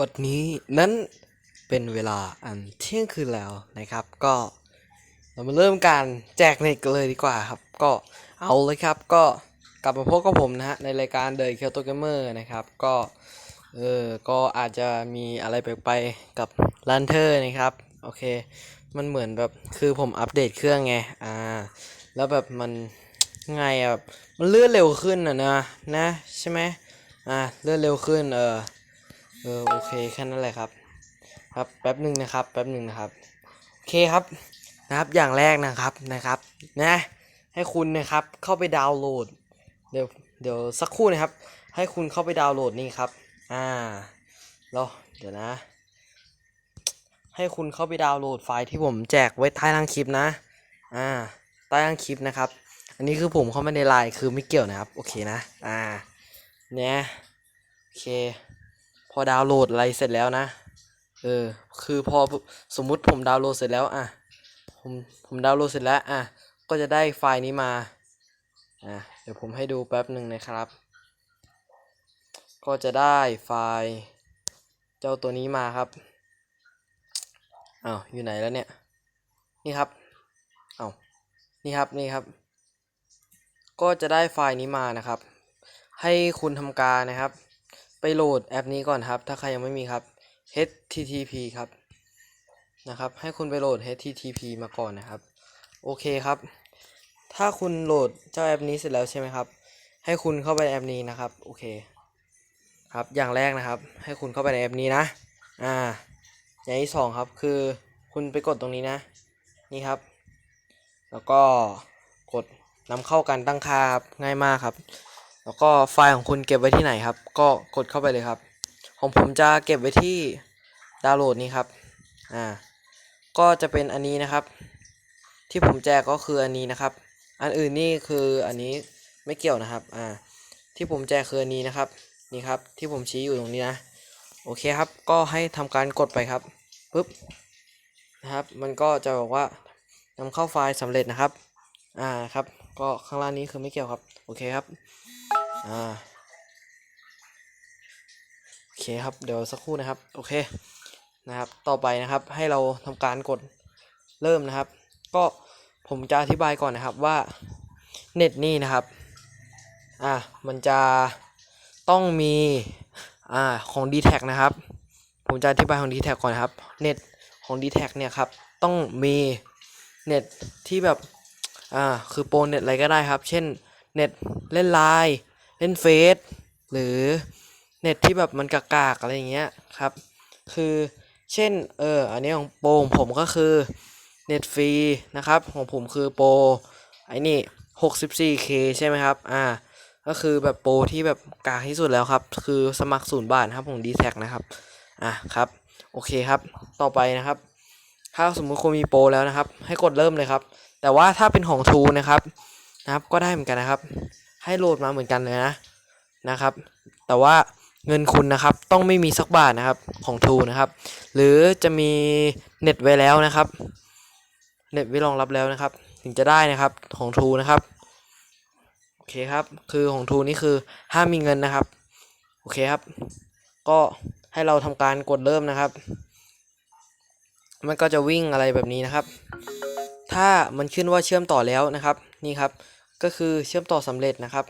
บัดนี้นั้นเป็นเวลาอันเที่ยงคืนแล้วนะครับ ก็เรามาเริ่มการแจกเน็ตกันเลยดีกว่าครับ ก็เอาเลยครับ ก็กลับมาพบกับผมนะฮะในรายการ The k y o t o Gamer นะครับ ก็เออก็อาจจะมีอะไรแปลกไปกับลันเทอร์นะครับ โอเค มันเหมือนแบบคือผมอัปเดตเครื่องไง อ่า แล้วแบบมันไงแบบมันเลื่อนเร็วขึ้นอะนะนะใช่ไหมอ่าเลื่อนเร็วขึ้นเออ ออโอเคแค่นั้นแหละครับ ครับแป๊บหนึ่งนะครับแป๊บหนึ่งนะครับโอเคครับนะครับอย่างแรกนะครับนะครับนะให้คุณนะครับเข้าไปดาวน์โหลดเดี๋ยวเดี๋ยวสักครู่นะครับ ให้คุณเข้าไปดาวน์โหลดนี่ครับอ่าแล้วเดี๋ยวนะ ให้คุณเข้าไปดาวน์โหลดไฟล์ที่ผมแจกไว้ใต้ล่างคลิปนะอ่าใต้ล่างคลิปนะครับ อันนี้คือผมเข้ามาในไลน์คือไม่เกี่ยวนะครับโอเคนะอ่าเนี่ยโอเค อดาวน์โหลดอะไรเสร็จแล้วนะ เออ คือพอสมมุติผมดาวน์โหลดเสร็จแล้วอะ ผมผมดาวน์โหลดเสร็จแล้วอะ ก็จะได้ไฟล์นี้มา อะ เดี๋ยวผมให้ดูแป๊บหนึ่งนะครับ ก็จะได้ไฟล์เจ้าตัวนี้มาครับอ้าวอยู่ไหนแล้วเนี่ย นี่ครับอ้าวนี่ครับ นี่ครับ ก็จะได้ไฟล์นี้มานะครับ ให้คุณทำการนะครับ โหลดแอปนี้ก่อนครับ ถ้าใครยังไม่มีครับ http ครับนะครับ ให้คุณไปโหลด http มาก่อนนะครับ โอเคครับ ถ้าคุณโหลดเจ้าแอปนี้เสร็จแล้วใช่ไหมครับ ให้คุณเข้าไปแอปนี้นะครับ โอเค ครับ อย่างแรกนะครับ ให้คุณเข้าไปในแอปนี้นะ อ่า อย่างที่สองครับ คือคุณไปกดตรงนี้นะ นี่ครับ แล้วก็กดนำเข้าการตั้งค่าครับ ง่ายมากครับ แล้วก็ไฟล์ของคุณเก็บไว้ที่ไหนครับ ก็กดเข้าไปเลยครับ ของผมจะเก็บไว้ที่ดาวน์โหลดนี้ครับ อ่า ก็จะเป็นอันนี้นะครับ ที่ผมแจกก็คืออันนี้นะครับ อันอื่นนี่คืออันนี้ไม่เกี่ยวนะครับ อ่า ที่ผมแจกคืออันนี้นะครับ นี่ครับ ที่ผมชี้อยู่ตรงนี้นะ โอเคครับ ก็ให้ทำการกดไปครับ ปึ๊บ นะครับ มันก็จะบอกว่านำเข้าไฟล์สำเร็จนะครับ อ่า ครับ ก็ข้างล่างนี้คือไม่เกี่ยวครับ โอเคครับ อ่าโอเคครับเดี๋ยวสักครู่นะครับ โอเคนะครับ ต่อไปนะครับให้เราทำการกดเริ่มนะครับ ก็ผมจะอธิบายก่อนนะครับว่าเน็ตนี่นะครับอ่ามันจะต้องมีอ่าของ d t แทนะครับ ผมจะอธิบายของ d t แทก่อนนะครับเน็ตของ d t แทเนี่ยครับต้องมีเน็ตที่แบบอ่าคือโปรเน็ตอะไรก็ได้ครับ เช่นเน็ตเล่นไลน์ เล่นเฟซหรือเน็ตที่แบบมันกากๆอะไรอย่างเงี้ยครับ คือเช่นเอออันนี้ของโปรของผมก็คือเน็ตฟรีนะครับของผมคือโปรไอ้นี่ 64k ใช่ไหมครับอ่าก็คือแบบโปรที่แบบกากที่สุดแล้วครับ คือสมัครศูนย์บาทครับของ d t แทนะครับอะครับโอเคครับ ต่อไปนะครับ ถ้าสมมุติคุณมีโปรแล้วนะครับ ให้กดเริ่มเลยครับ แต่ว่าถ้าเป็นของทูนะครับนะครับ ก็ได้เหมือนกันนะครับ ให้โหลดมาเหมือนกันเลยนะนะครับ แต่ว่าเงินคุณนะครับต้องไม่มีสักบาทนะครับของทูนะครับ หรือจะมีเน็ตไว้แล้วนะครับ เน็ตไว้รองรับแล้วนะครับ ถึงจะได้นะครับของทูนะครับโอเคครับคือของทูนี่คือห้ามมีเงินนะครับโอเคครับ ก็ให้เราทำการกดเริ่มนะครับ มันก็จะวิ่งอะไรแบบนี้นะครับ ถ้ามันขึ้นว่าเชื่อมต่อแล้วนะครับนี่ครับ ก็คือเชื่อมต่อสำเร็จนะครับ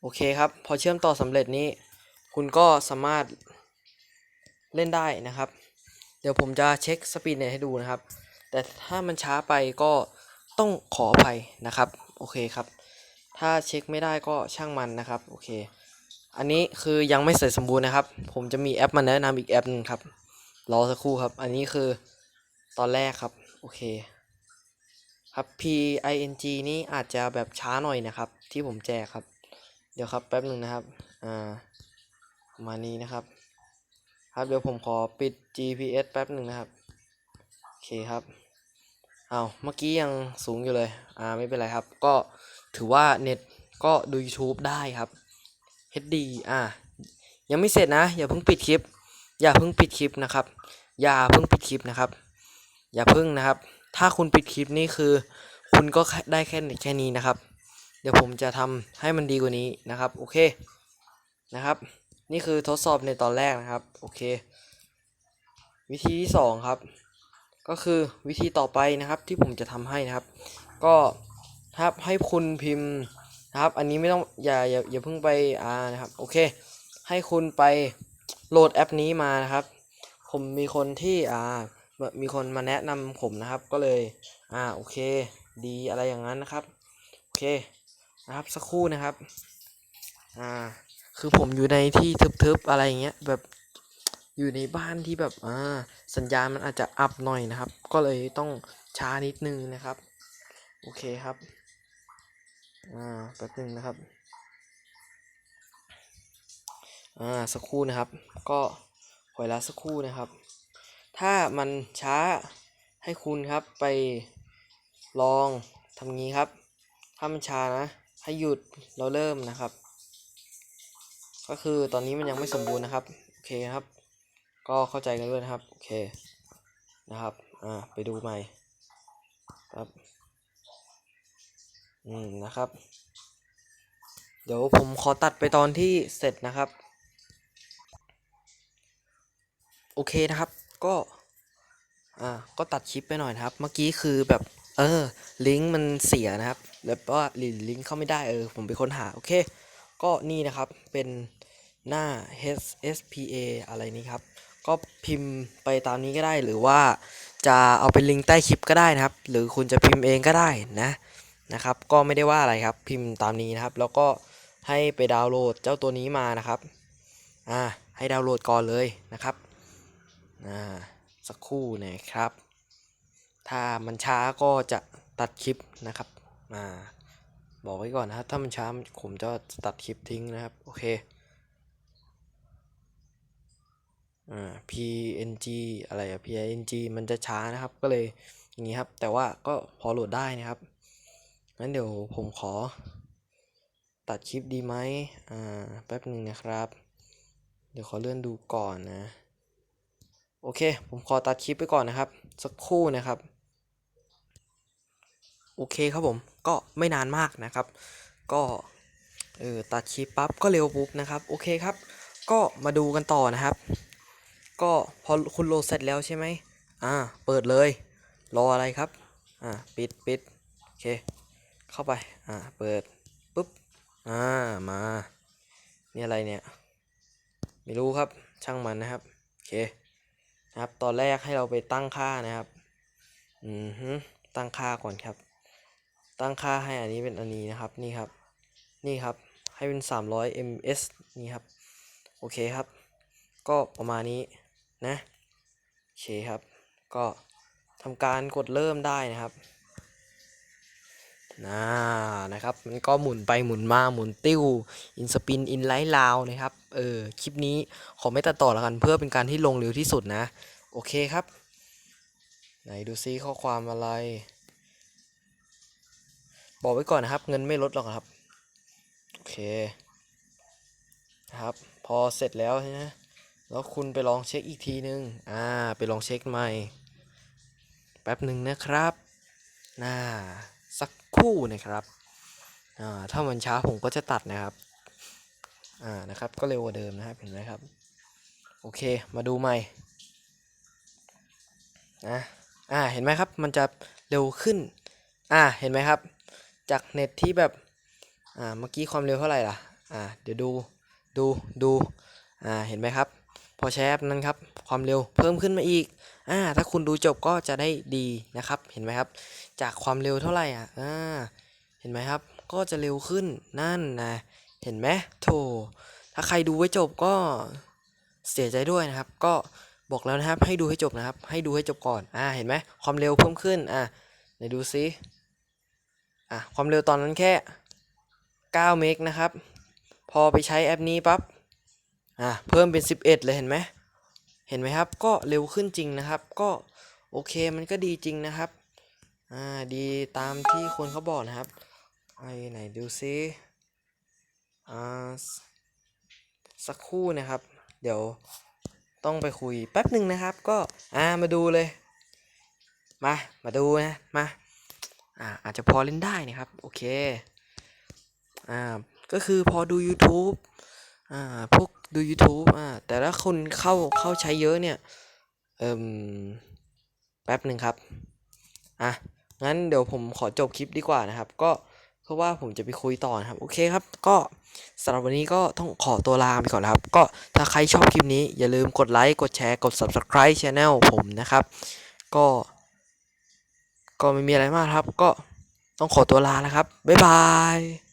โอเคครับ พอเชื่อมต่อสำเร็จนี้ คุณก็สามารถเล่นได้นะครับ เดี๋ยวผมจะเช็คสปีดเน็ตให้ดูนะครับ แต่ถ้ามันช้าไปก็ต้องขออภัยนะครับ โอเคครับ ถ้าเช็คไม่ได้ก็ช่างมันนะครับ โอเค อันนี้คือยังไม่เสร็จสมบูรณ์นะครับ ผมจะมีแอปมาแนะนำอีกแอปหนึงครับ รอสักครู่ครับ อันนี้คือตอนแรกครับ โอเค ครับ PING นี่อาจจะแบบช้าหน่อยนะครับ ที่ผมแจกครับ เดี๋ยวครับแป๊บหนึ่งนะครับ อ่ามานี้นะครับ ครับเดี๋ยวผมขอปิด GPS แป๊บหนึ่งนะครับ โอเคครับ เอาวเมื่อกี้ยังสูงอยู่เลย อ่าไม่เป็นไรครับ ก็ถือว่าเน็ตก็ดู YouTube ได้ครับ HD อ่ายังไม่เสร็จนะ อย่าเพิ่งปิดคลิป อย่าเพิ่งปิดคลิปนะครับ อย่าเพิ่งปิดคลิปนะครับ อย่าเพิ่งนะครับ ถ้าคุณปิดคลิปนี่คือ คุณก็ได้แค่แค่นี้นะครับ เดี๋ยวผมจะทำให้มันดีกว่านี้นะครับ โอเคนะครับ นี่คือทดสอบในตอนแรกนะครับ โอเค วิธีที่สองครับ ก็คือวิธีต่อไปนะครับที่ผมจะทำให้นะครับ ก็ครับให้คุณพิมพ์นะครับ อันนี้ไม่ต้องอย่าอย่าอย่าเพิ่งไปอ่านะครับ โอเค ให้คุณไปโหลดแอปนี้มานะครับ ผมมีคนที่อ่า มีคนมาแนะนำผมนะครับ ก็เลย อ่าโอเค ดีอะไรอย่างนั้นนะครับ โอเคนะครับสักครู่นะครับ อ่า คือผมอยู่ในที่ทึบๆอะไรอย่างเงี้ยแบบอยู่ในบ้านที่แบบอ่าสัญญาณมันอาจจะอับหน่อยนะครับ ก็เลยต้องช้านิดนึงนะครับ โอเคครับอ่าแป๊บนึงนะครับอ่าสักครู่นะครับ ก็ขอเวลาสักครู่นะครับ ถ้ามันช้าให้คุณครับไปลองทำงี้ครับ ถ้ามันช้านะ ให้หยุดแล้วเริ่มนะครับ ก็คือตอนนี้มันยังไม่สมบูรณ์นะครับ โอเคครับ ก็เข้าใจกันด้วยนะครับ โอเค นะครับ อ่า ไปดูใหม่ ครับ อืม นะครับ เดี๋ยวผมขอตัดไปตอนที่เสร็จนะครับ โอเคนะครับ ก็อ่าก็ตัดคลิปไปหน่อยนะครับ เมื่อกี้คือแบบ เออ ลิงก์มันเสียนะครับแบบว่าลิงก์เข้าไม่ได้เออ ผมไปค้นหา โอเค ก็นี่นะครับเป็นหน้า HSPA อะไรนี้ครับ ก็พิมพ์ไปตามนี้ก็ได้หรือว่าจะเอาเป็นลิงก์ใต้คลิปก็ได้นะครับ หรือคุณจะพิมพ์เองก็ได้นะนะครับ ก็ไม่ได้ว่าอะไรครับ พิมพ์ตามนี้นะครับ แล้วก็ให้ไปดาวน์โหลดเจ้าตัวนี้มานะครับ อ่า ให้ดาวน์โหลดก่อนเลยนะครับ อ่าสักครู่นะครับ ถ้ามันช้าก็จะตัดคลิปนะครับอ่าบอกไว้ก่อนนะครับถ้ามันช้าผมจะตัดคลิปทิ้งนะครับ โอเคอ่า png อะไรอะ png มันจะช้านะครับก็เลยอย่างนี้ครับ แต่ว่าก็พอโหลดได้นะครับงั้นเดี๋ยวผมขอตัดคลิปดีไหมอ่า แป๊บหนึ่งนะครับ เดี๋ยวขอเลื่อนดูก่อนนะ โอเค ผมขอตัดคลิปไปก่อนนะครับ สักครู่นะครับ โอเคครับผม ก็ไม่นานมากนะครับ ก็เออตัดคลิปปั๊บก็เร็วปุ๊บนะครับ โอเคครับ ก็มาดูกันต่อนะครับ ก็พอคุณโหลดเสร็จแล้วใช่ไหมอ่า เปิดเลย รออะไรครับ อ่า ปิดปิดโอเค เข้าไป อ่า เปิดปุ๊บ อ่า มา นี่อะไรเนี่ย ไม่รู้ครับ ช่างมันนะครับ โอเค นะครับ ตอนแรกให้เราไปตั้งค่านะครับอือฮึตั้งค่าก่อนครับ ตั้งค่าให้อันนี้เป็นอันนี้นะครับนี่ครับ นี่ครับให้เป็น 300 ms นี่ครับ โอเคครับ ก็ประมาณนี้นะโอเคครับ ก็ทำการกดเริ่มได้นะครับ น่านะครับ มันก็หมุนไปหมุนมาหมุนติ้วอินสปินอินไลท์ลาวนะครับ เออคลิปนี้ขอไม่ตัดต่อแล้วกันเพื่อเป็นการที่ลงเร็วที่สุดนะ โอเคครับ ไหนดูซิข้อความอะไร บอกไว้ก่อนนะครับ เงินไม่ลดหรอกครับ โอเคนะครับ พอเสร็จแล้วใช่ไหมแล้วคุณไปลองเช็คอีกทีนึง อ่า ไปลองเช็คใหม่ แป๊บหนึ่งนะครับน่า คู่นะครับถ้ามันช้าผมก็จะตัดนะครับอ่านะครับ ก็เร็วกว่าเดิมนะครับเห็นไหมครับ โอเคมาดูใหม่นะอ่าเห็นไหมครับมันจะเร็วขึ้นอ่าเห็นไหมครับ จากเน็ตที่แบบอ่าเมื่อกี้ความเร็วเท่าไหร่ล่ะอ่าเดี๋ยวดูดูดูอ่าเห็นไหมครับ พอแชร์นั้นครับความเร็วเพิ่มขึ้นมาอีกอ่าถ้าคุณดูจบก็จะได้ดีนะครับ เห็นไหมครับ จากความเร็วเท่าไหร่อะอ่าเห็นไหมครับ ก็จะเร็วขึ้นนั่นนะเห็นไหมโถถ้าใครดูไว้จบก็เสียใจด้วยนะครับ ก็บอกแล้วนะครับ ให้ดูให้จบนะครับ ให้ดูให้จบก่อนอ่าเห็นไหมความเร็วเพิ่มขึ้นอ่าไหนดูซิอะความเร็วตอนนั้นแค่ 9 เมกนะครับ พอไปใช้แอปนี้ปั๊บ อะเพิ่มเป็น 11 เลยเห็นไหมเห็นไหมครับ ก็เร็วขึ้นจริงนะครับ ก็โอเคมันก็ดีจริงนะครับ อ่าดีตามที่คนเขาบอกนะครับไอไหนดูซิอ่าสสักครู่นะครับ เดี๋ยวต้องไปคุยแป๊บหนึ่งนะครับ ก็อ่ามาดูเลย มามาดูนะมาอ่าอาจจะพอเล่นได้นะครับ โอเคอ่าก็คือพอดู YouTube อ่าพวก ดู YouTube อ่าแต่ถ้าคุณเข้าเข้าใช้เยอะเนี่ยเอ่มแป๊บหนึ่งครับ อะ งั้นเดี๋ยวผมขอจบคลิปดีกว่านะครับ ก็เพราะว่าผมจะไปคุยต่อนะครับ โอเคครับ ก็สำหรับวันนี้ก็ต้องขอตัวลาไปก่อนนะครับ ก็ถ้าใครชอบคลิปนี้อย่าลืมกดไลค์กดแชร์กด Subscribe Channel ผมนะครับ ก็ ก็ไม่มีอะไรมากครับ ก็ต้องขอตัวลาแล้วครับ บ๊ายบาย